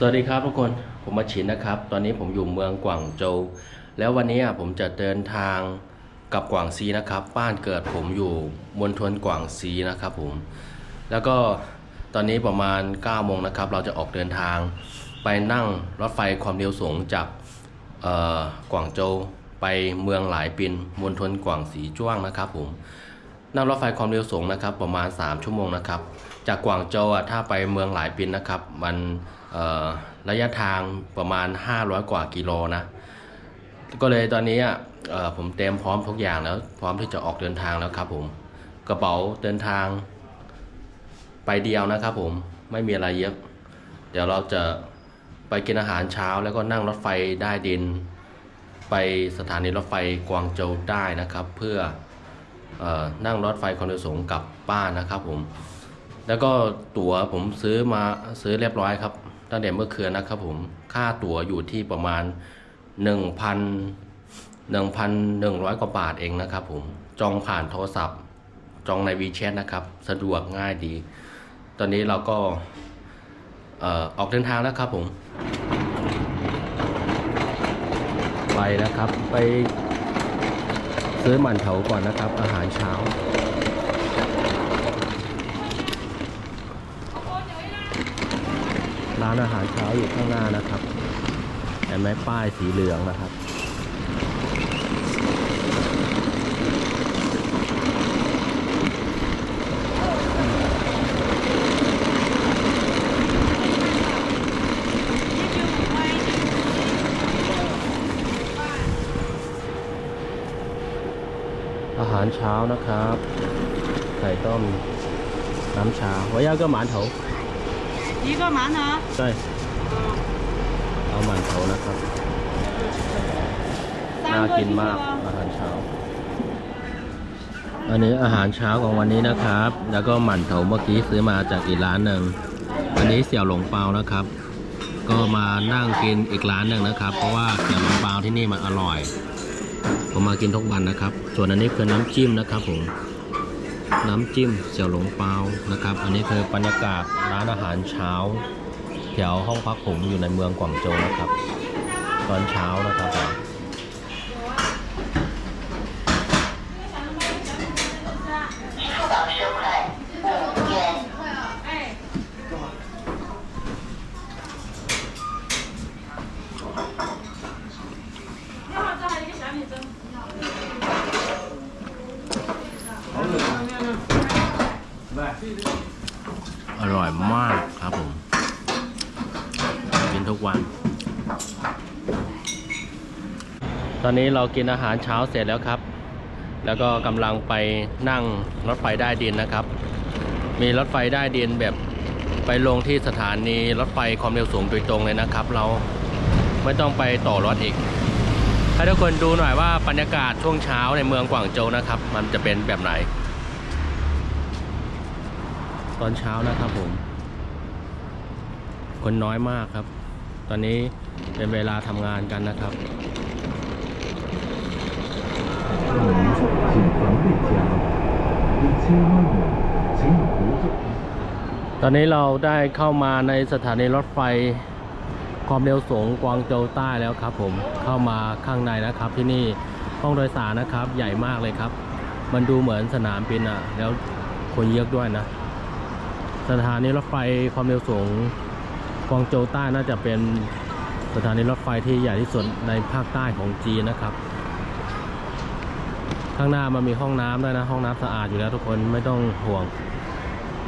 สวัสดีครับทุกคนผมมาชินนะครับ ตอนนี้ผมอยู่เมืองกวางโจวแล้ววันนี้ผมจะเดินทางกับกวางซีนะครับ บ้านเกิดผมอยู่มณฑลกวางซีนะครับผม แล้วก็ตอนนี้ประมาณ9โมงนะครับ เราจะออกเดินทางไปนั่งรถไฟความเร็วสูงจากกวางโจวไปเมืองหลายปินมณฑลกวางสีจ้วงนะครับผมนั่งรถไฟความเร็วสูงนะครับ ประมาณ 3 ชั่วโมงนะครับ จากกวางโจวถ้าไปเมืองหลายปินนะครับ มัน ระยะทางประมาณ 500 กว่ากิโลนะ ก็เลยตอนนี้อะผมเตรียมพร้อมทุกอย่างแล้ว พร้อมที่จะออกเดินทางแล้วครับผม กระเป๋าเดินทางไปเดียวนะครับผม ไม่มีอะไรเยอะ เดี๋ยวเราจะไปกินอาหารเช้าแล้วก็นั่งรถไฟได้ดิน ไปสถานีรถไฟกวางโจวได้นะครับ เพื่อเออนั่งรถไฟความเร็วสูงกลับบ้านนะครับผม แล้วก็ตั๋วผมซื้อมาซื้อเรียบร้อยครับ ตั้งแต่เมื่อคืนนะครับผมค่าตั๋วอยู่ที่ประมาณ 1,000 1,100 กว่าบาทเองนะครับผมจองผ่านโทรศัพท์ จองใน WeChat นะครับ สะดวกง่ายดี ตอนนี้เราก็ออกเดินทางแล้วครับผม ไปนะครับ ไปซื้อหมันเถาก่อนนะครับ อาหารเช้า ร้านอาหารเช้าอยู่ข้างหน้านะครับเห็นไหมป้ายสีเหลืองนะครับอาหารเช้านะครับไข่ต้มน้ำชาหัวยาก็หมานเถา 一个馒头，ใช่เอาหมันเถานะครับ น่า 三个 กิน 谢谢 มาก 哦。 อาหารเช้า อันนี้อาหารเช้าของวันนี้นะครับ แล้วก็หมั่นเถาเมื่อกี้ซื้อมาจากอีกร้านหนึ่ง อันนี้เสี่ยวหลงเปานะครับ ก็มานั่งกินอีกร้านหนึ่งนะครับ เพราะว่าเสี่ยวหลงเปาที่นี่มันอร่อย ผมมากินทุกวันนะครับ ส่วนอันนี้คือน้ำจิ้มนะครับผม น้ำจิ้มเสี่ยวหลงเปานะครับ อันนี้คือบรรยากาศร้านอาหารเช้า แถวห้องพักผมอยู่ในเมืองกวางโจวนะครับ ตอนเช้านะครับผม อร่อยมากครับผม กินทุกวัน ต อนนี้เรากินอาหารเช้าเสร็จแล้วครับ แล้วก็กำลังไปนั่งรถไฟได้ดินนะครับ มีรถไฟได้ดินแบบไปลงที่สถานีรถไฟความเร็วสูงโดยตรงเลยนะครับ เราไม่ต้องไปต่อรถอีก ให้ทุกคนดูหน่อยว่าบรรยากาศช่วงเช้าในเมืองกวางโจวนะครับ มันจะเป็นแบบไหน ตอนเช้านะครับผม คนน้อยมากครับ ตอนนี้เป็นเวลาทำงานกันนะครับ ตอนนี้เราได้เข้ามาในสถานีรถไฟความเร็วสูงกวางโจวใต้แล้วครับ ผมเข้ามาข้างในนะครับที่นี่ห้องโดยสารนะครับ ใหญ่มากเลยครับ มันดูเหมือนสนามบินอะแล้วคนเยอะด้วยนะ สถานีรถไฟความเร็วสูงกวางโจวใต้น่าจะเป็นสถานีรถไฟที่ใหญ่ที่สุดในภาคใต้ของจีนนะครับ ข้างหน้ามันมีห้องน้ำด้วยนะ ห้องน้ำสะอาดอยู่แล้วทุกคนไม่ต้องห่วง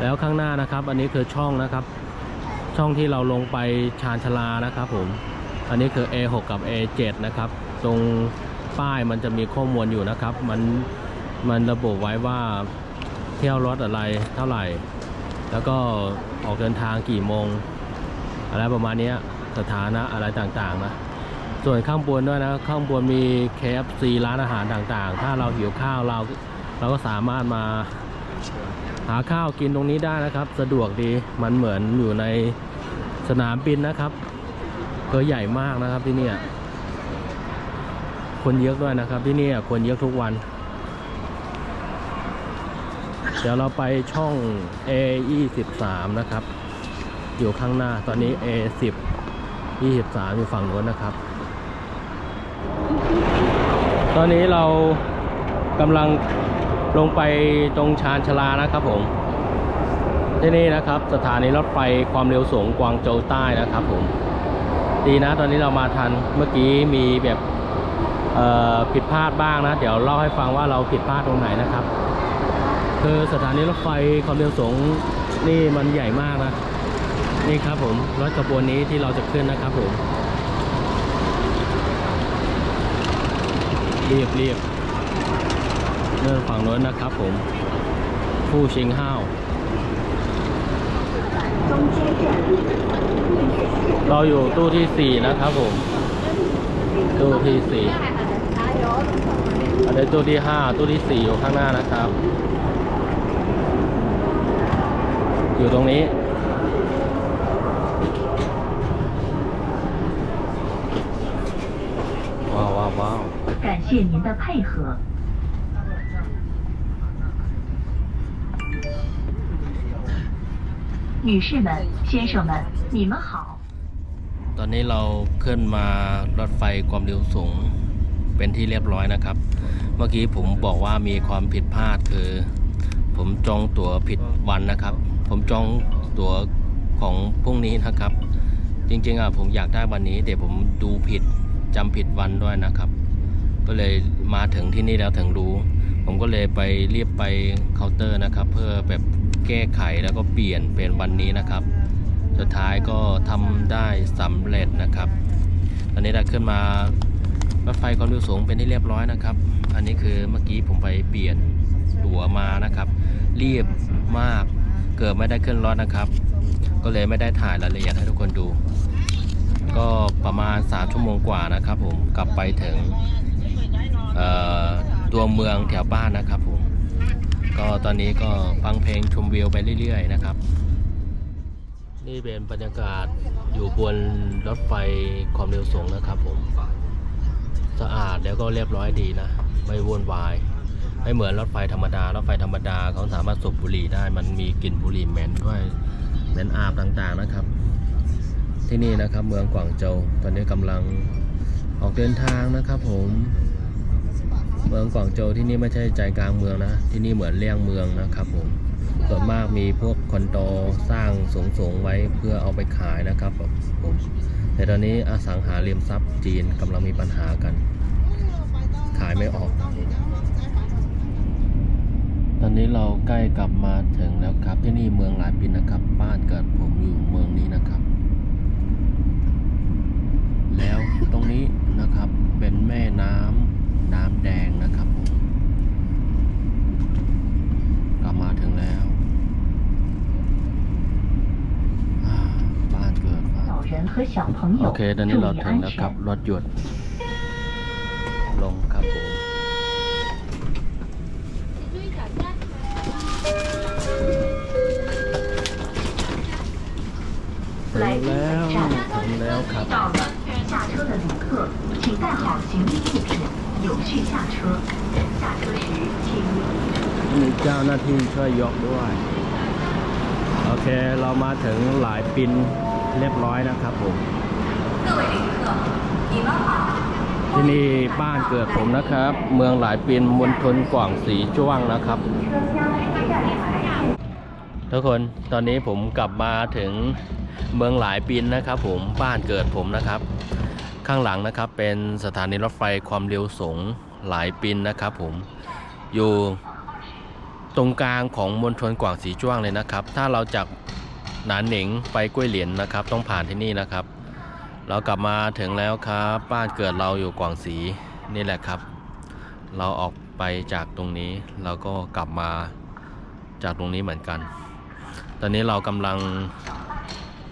แล้วข้างหน้านะครับ อันนี้คือช่องนะครับ ช่องที่เราลงไปชานชาลานะครับผม อันนี้คือ A6 กับ A7 นะครับ ตรงป้ายมันจะมีข้อมูลอยู่นะครับ มันมันระบุไว้ว่าเที่ยวรถอะไรเท่าไหร่ แล้วก็ออกเดินทางกี่โมง อะไรประมาณนี้สถานะอะไรต่างๆนะ ส่วนข้างบนด้วยนะ ข้างบนมี KFC ร้านอาหารต่างๆ ถ้าเราหิวข้าวเราเราก็สามารถมาหาข้าวกินตรงนี้ได้นะครับ สะดวกดีมันเหมือนอยู่ในสนามบินนะครับก็ใหญ่มากนะครับที่นี่คนเยอะด้วยนะครับ ที่นี่คนเยอะทุกวัน เดี๋ยวเราไปช่อง A 2 3นะครับ อยู่ข้างหน้าตอนนี้ A 10 23 อยู่ฝั่งโน้นนะครับ ตอนนี้เรากำลังลงไปตรงชานชาลานะครับผม ที่นี่นะครับสถานีรถไฟความเร็วสูงกวางโจวใต้นะครับผม ดีนะตอนนี้เรามาทันเมื่อกี้มีแบบผิดพลาดบ้างนะ เดี๋ยวเล่าให้ฟังว่าเราผิดพลาดตรงไหนนะครับ คือสถานีรถไฟความเร็วสูงนี่มันใหญ่มากนะ นี่ครับผมรถกระบวนนี้ที่เราจะขึ้นนะครับผม เรียบเรียบเดินฝั่งโน้นนะครับผม ผู้ชิงห้าว เราอยู่ตู้ที่สี่นะครับผม ตู้ที่สี่อันนี้ตู้ที่ห้าตู้ที่สี่อยู่ข้างหน้านะครับ อยู่ตรงนี้ว้าวว้าวว้าว 感谢您的配合。女士们、先生们，你们好。 ตอนนี้เราขึ้นมารถไฟความเร็วสูงเป็นที่เรียบร้อยนะครับ เมื่อกี้ผมบอกว่ามีความผิดพลาดคือ ผมจองตั๋วผิดวันนะครับ ผมจองตั๋วของพรุ่งนี้นะครับ จริงๆอ่ะผมอยากได้วันนี้แต่ผมดูผิดจำผิดวันด้วยนะครับ ก็เลยมาถึงที่นี่แล้วถึงรู้ ผมก็เลยไปเรียบไปเคาน์เตอร์นะครับ เพื่อแบบแก้ไขแล้วก็เปลี่ยนเป็นวันนี้นะครับ สุดท้ายก็ทำได้สำเร็จนะครับ ตอนนี้เราขึ้นมารถไฟความเร็วสูงเป็นที่เรียบร้อยนะครับ อันนี้คือเมื่อกี้ผมไปเปลี่ยนตั๋วมานะครับเรียบมากเกือบไม่ได้ขึ้นรถนะครับ ก็เลยไม่ได้ถ่ายรายละเอียดให้ทุกคนดู ก็ประมาณ 3 ชั่วโมงกว่านะครับผมกลับไปถึง ตัวเมืองแถวบ้านนะครับผม ก็ตอนนี้ก็ฟังเพลงชมวิวไปเรื่อยๆนะครับ นี่เป็นบรรยากาศอยู่บนรถไฟความเร็วสูงนะครับผม สะอาดแล้วก็เรียบร้อยดีนะ ไม่วุ่นวายไม่เหมือนรถไฟธรรมดารถไฟธรรมดาเขาสามารถสูบบุหรี่ได้ มันมีกลิ่นบุหรี่เหม็นด้วยเหม็นอาบต่างๆนะครับ ที่นี่นะครับเมืองกวางโจวตอนนี้กำลังออกเดินทางนะครับผม เมืองกวางโจวที่นี่ไม่ใช่ใจกลางเมืองนะ ที่นี่เหมือนเลี่ยงเมืองนะครับผมส่วนมากมีพวกคอนโดสร้างสูงๆไว้เพื่อเอาไปขายนะครับผมแต่ตอนนี้อสังหาริมทรัพย์จีนกำลังมีปัญหากัน ขายไม่ออก ตอนนี้เราใกล้กลับมาถึงแล้วครับ ที่นี่เมืองหลายปีนะครับ บ้านเกิดผมอยู่เมืองนี้นะครับ แล้วตรงนี้นะครับเป็นแม่น้ำ น้ำแดงนะครับผมก็มาถึงแล้วบ้านเกิดโอเคตอนนี้เราถึงแล้วครับรถหยุดลงครับผมถึงแล้วถึงแล้วครับ 到了，下车的旅客请带好行李物品，有序下车。下车时请留意 มีเจ้าหน้าที่ช่วยยกด้วย โอเค เรามาถึงหลายปินเรียบร้อยนะครับผม ที่นี่บ้านเกิดผมนะครับ เมืองหลายปินมณฑลกว่างสีจ้วงนะครับ ทุกคนตอนนี้ผมกลับมาถึงเมืองหลายปินนะครับ ผมบ้านเกิดผมนะครับ ข้างหลังนะครับเป็นสถานีรถไฟความเร็วสูงหลายปินนะครับผมอยู่ตรงกลางของมณฑลกว่างสีจ้วงเลยนะครับ ถ้าเราจากหนานหนิงไปกล้วยเหลียนนะครับ ต้องผ่านที่นี่นะครับ เรากลับมาถึงแล้วครับบ้านเกิดเราอยู่กวางสีนี่แหละครับ เราออกไปจากตรงนี้เราก็กลับมาจากตรงนี้เหมือนกัน ตอนนี้เรากำลัง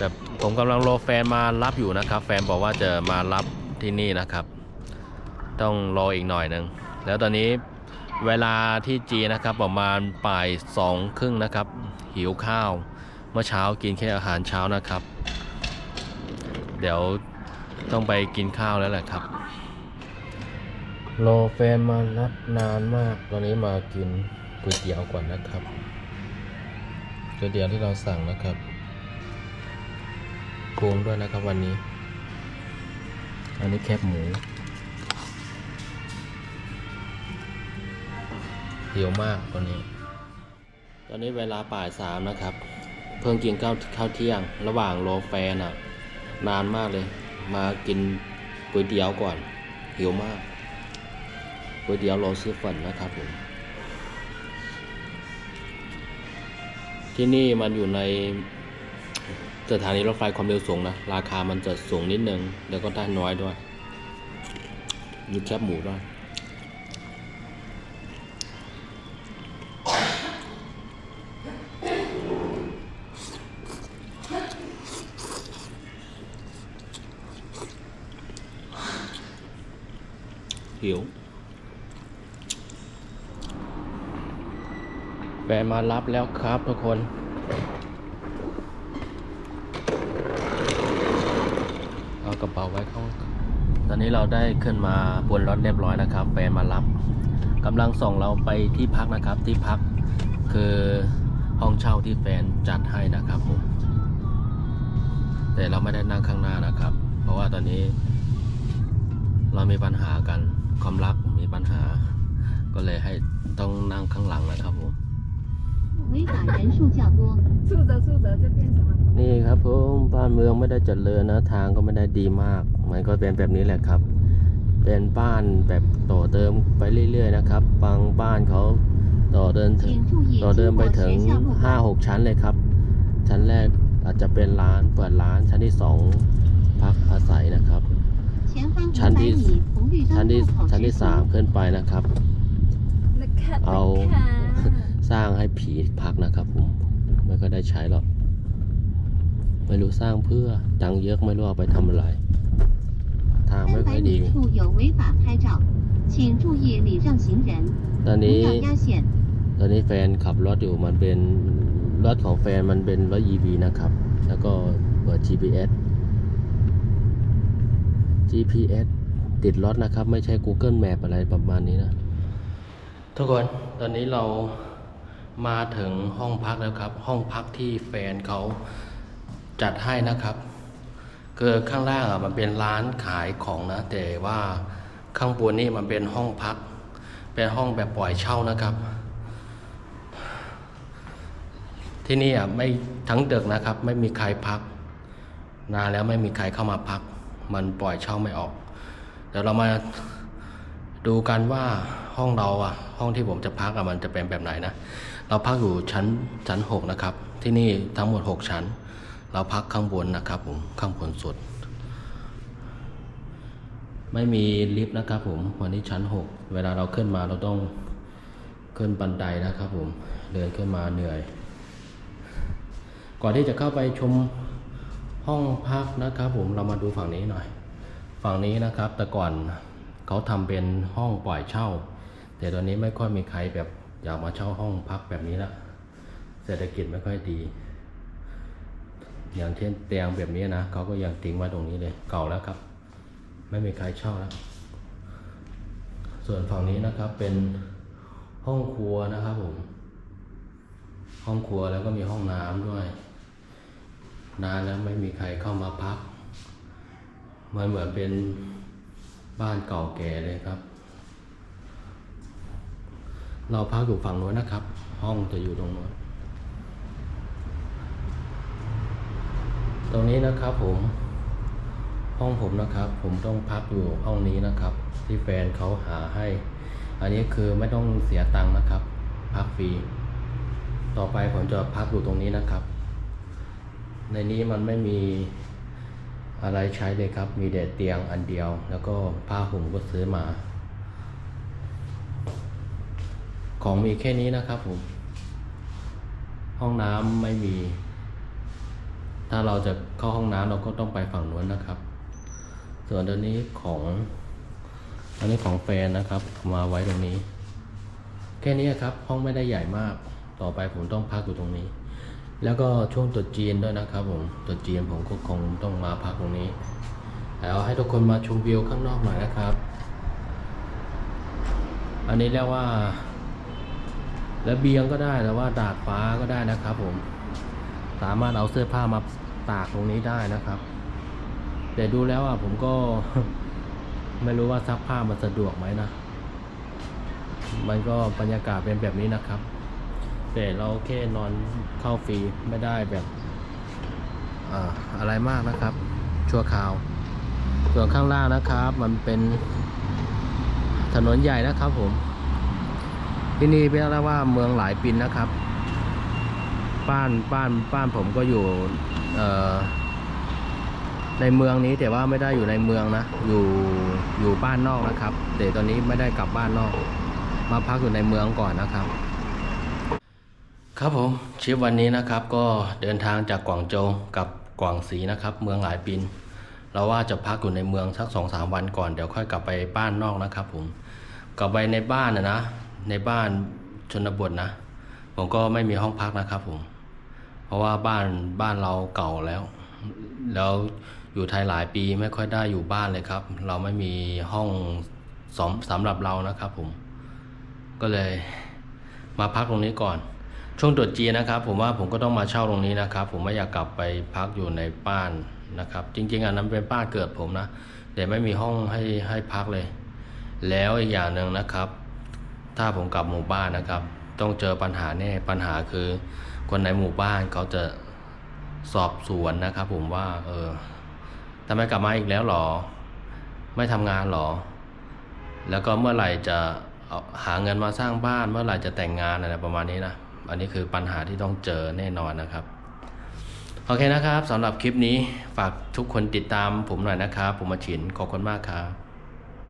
แบบผมกำลังรอแฟนมารับอยู่นะครับ แฟนบอกว่าจะมารับที่นี่นะครับ ต้องรออีกหน่อยหนึ่งแล้วตอนนี้เวลาที่จีนนะครับประมาณป่ายสองครึ่งนะครับ หิวข้าว เมื่อเช้ากินแค่อาหารเช้านะครับ เดี๋ยวต้องไปกินข้าวแล้วแหละครับรอแฟนมารับนานมาก ตอนนี้มากินก๋วยเตี๋ยวก่อนนะครับก๋วยเตี๋ยวที่เราสั่งนะครับ ปรุงด้วยนะครับวันนี้ อันนี้แคบหมูเหิวมากตอนนี้ ตอนนี้เวลาป่ายสามนะครับ เพิ่งกินข้าวข้าวเที่ยง ระหว่างรอแฟนอะนานมากเลย มากินก๋วยเตี๋ยวก่อนหิวมากก๋วยเตี๋ยวโรซื้อฝันนะครับผมที่นี่มันอยู่ใน สถานีรถไฟความเร็วสูงนะ ราคามันจะสูงนิดนึง แล้วก็ได้น้อยด้วยมีแคบหมูด้วยหิวแฟนมารับแล้วครับทุกคน เอากระเป๋าไว้ข้าง ตอนนี้เราได้ขึ้นมาบนรถเรียบร้อยนะครับแฟนมารับ กำลังส่งเราไปที่พักนะครับ ที่พักคือห้องเช่าที่แฟนจัดให้นะครับผมแต่เราไม่ได้นั่งข้างหน้านะครับ เพราะว่าตอนนี้ เรามีปัญหากันความรักมีปัญหา ก็เลยให้ต้องนั่งข้างหลังนะครับผมนี่ครับผมบ้านเมืองไม่ได้จัดเลยนะ ทางก็ไม่ได้ดีมาก มันก็เป็นแบบนี้แหละครับ เป็นบ้านแบบต่อเติมไปเรื่อย ๆ นะครับบางบ้านเขาต่อเดินถึงต่อเดินไปถึงห้าหกชั้นเลยครับ ชั้นแรกอาจจะเป็นร้านเปิดร้านชั้นที่สองพักอาศัยนะครับ ชั้นที่ชั้นที่ชั้นที่สามขึ้นไปนะครับ เอาสร้างให้ผีพักนะครับผมไม่ก็ได้ใช้หรอกไม่รู้สร้างเพื่อตังเยอะไม่รู้เอาไปทำอะไร ทางไม่ค่อยดีตอนนี้ตอนนี้แฟนขับรถอยู่มันเป็นรถของแฟนมันเป็นรถ EV นะครับ แล้วก็เปิด GPS GPS ติดรถนะครับ ไม่ใช่ Google Map อะไรประมาณนี้นะ ทุกคนตอนนี้เรามาถึงห้องพักแล้วครับ ห้องพักที่แฟนเขาจัดให้นะครับ คือข้างล่างอะมันเป็นร้านขายของนะ แต่ว่าข้างบนนี่มันเป็นห้องพัก เป็นห้องแบบปล่อยเช่านะครับ ที่นี่อะไม่ทั้งตึกนะครับ ไม่มีใครพักนานแล้วไม่มีใครเข้ามาพัก มันปล่อยเช่าไม่ออก เดี๋ยวเรามาดูกันว่าห้องเราอะ ห้องที่ผมจะพักอะมันจะเป็นแบบไหนนะ เราพักอยู่ชั้นชั้นหกนะครับ ที่นี่ทั้งหมดหกชั้น เราพักข้างบนนะครับผมข้างบนสุด ไม่มีลิฟต์นะครับผมวันนี้ชั้นหกเวลาเราขึ้นมาเราต้องขึ้นบันไดนะครับผมเดินขึ้นมาเหนื่อย ก่อนที่จะเข้าไปชมห้องพักนะครับผมเรามาดูฝั่งนี้หน่อย ฝั่งนี้นะครับแต่ก่อนเขาทำเป็นห้องปล่อยเช่า แต่ตอนนี้ไม่ค่อยมีใครแบบอยากมาเช่าห้องพักแบบนี้ละเศรษฐกิจไม่ค่อยดี อย่างเช่นเตียงแบบนี้นะเขาก็ยังทิ้งไว้ตรงนี้เลย เก่าแล้วครับ ไม่มีใครเช่าแล้ว ส่วนฝั่งนี้นะครับเป็นห้องครัวนะครับผม ห้องครัวแล้วก็มีห้องน้ำด้วย นานแล้วไม่มีใครเข้ามาพัก มันเหมือนเป็นบ้านเก่าแก่เลยครับ เราพักอยู่ฝั่งโน้นนะครับ ห้องจะอยู่ตรงโน้น ตรงนี้นะครับผม ห้องผมนะครับ ผมต้องพักอยู่ห้องนี้นะครับ ที่แฟนเขาหาให้ อันนี้คือไม่ต้องเสียตังค์นะครับ พักฟรีต่อไปผมจะพักอยู่ตรงนี้นะครับ ในนี้มันไม่มีอะไรใช้เลยครับ มีแต่เตียงอันเดียว แล้วก็ผ้าห่มก็ซื้อมา ของมีแค่นี้นะครับผม ห้องน้ำไม่มี ถ้าเราจะเข้าห้องน้ำเราก็ต้องไปฝั่งนู้นนะครับ ส่วนตัวนี้ของอันนี้ของแฟนนะครับ มาไว้ตรงนี้ แค่นี้ครับ ห้องไม่ได้ใหญ่มาก ต่อไปผมต้องพักอยู่ตรงนี้ แล้วก็ช่วงตรุษจีนด้วยนะครับ ผมตรุษจีนผมก็คงต้องมาพักตรงนี้ แล้วให้ทุกคนมาชมวิวข้างนอกหน่อยนะครับ อันนี้เรียกว่าระเบียงก็ได้แต่ว่าดาดฟ้าก็ได้นะครับผม สามารถเอาเสื้อผ้ามาตากตรงนี้ได้นะครับ แต่ดูแล้วอะผมก็ไม่รู้ว่าซักผ้ามันสะดวกไหมนะ มันก็บรรยากาศเป็นแบบนี้นะครับ แต่เราแค่นอนเข้าฟรีไม่ได้แบบอ่าอะไรมากนะครับ ชั่วคราว ส่วนข้างล่างนะครับ มันเป็นถนนใหญ่นะครับผม ที่นี่เรียกว่าเมืองหลายปินนะครับ บ้านบ้านบ้านผมก็อยู่เอ่อในเมืองนี้แต่ว่าไม่ได้อยู่ในเมืองนะ อยู่อยู่บ้านนอกนะครับแต่ตอนนี้ไม่ได้กลับบ้านนอก มาพักอยู่ในเมืองก่อนนะครับ ครับผมทริปวันนี้นะครับก็เดินทางจากกวางโจวกับกวางสีนะครับ เมืองหลายปิน เราว่าจะพักอยู่ในเมืองสักสองสามวันก่อนเดี๋ยวค่อยกลับไปบ้านนอกนะครับ ผมกลับไปในบ้านนะนะในบ้านชนบทนะ ผมก็ไม่มีห้องพักนะครับผม เพราะว่าบ้านบ้านเราเก่าแล้ว แล้วอยู่ไทยหลายปีไม่ค่อยได้อยู่บ้านเลยครับ เราไม่มีห้องสมสำหรับเรานะครับผม ก็เลยมาพักตรงนี้ก่อน ช่วงตรุษจีนนะครับ ผมว่าผมก็ต้องมาเช่าตรงนี้นะครับ ผมไม่อยากกลับไปพักอยู่ในบ้านนะครับ จริง ๆอันนั้นเป็นบ้านเกิดผมนะแต่ไม่มีห้องให้ให้พักเลย แล้วอีกอย่างหนึ่งนะครับ ถ้าผมกลับหมู่บ้านนะครับ ต้องเจอปัญหาแน่ปัญหาคือ คนในหมู่บ้านเขาจะสอบสวนนะครับผมว่า เออทำไมกลับมาอีกแล้วหรอ ไม่ทำงานหรอ แล้วก็เมื่อไหร่จะหาเงินมาสร้างบ้าน เมื่อไหร่จะแต่งงานอะไรประมาณนี้นะอันนี้คือปัญหาที่ต้องเจอแน่นอนนะครับโอเคนะครับสำหรับคลิปนี้ฝากทุกคนติดตามผมหน่อยนะครับ ผมมาฉินขอบคุณมากครับ